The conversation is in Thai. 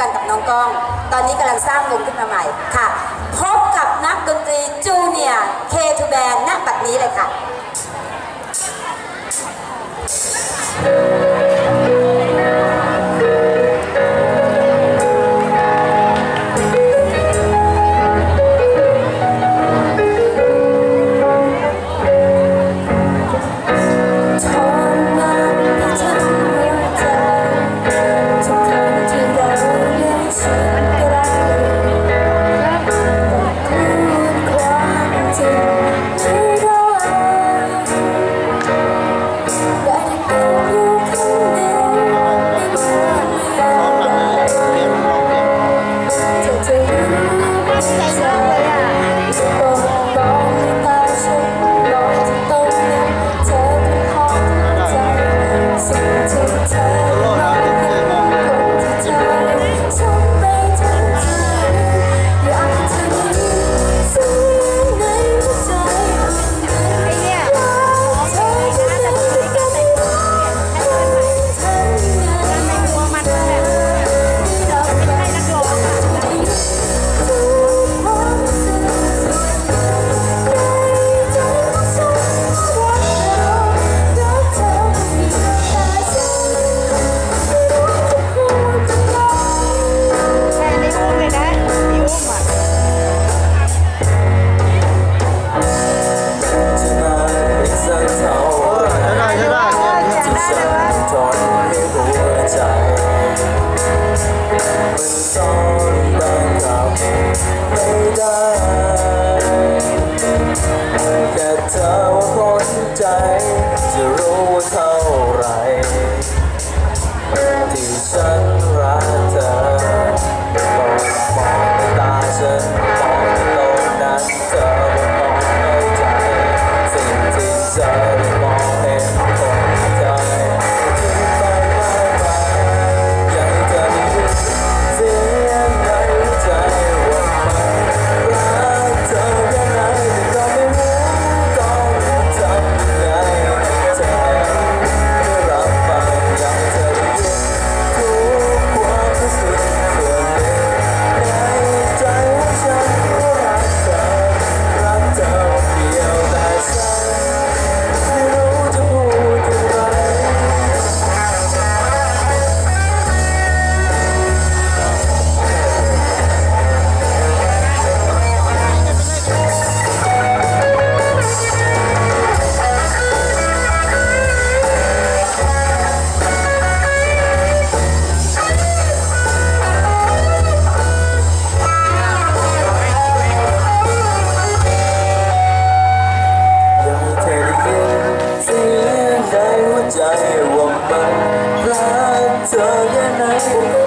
กันกับน้องก้อง ตอนนี้กำลังสร้างวงขึ้นมาใหม่ค่ะ พบกับนักดนตรีจูเนียร์เคทูแบ ที่ฉันรักเธอมองมองตาฉัน ใจว่ามันรักเธอแค่ไหน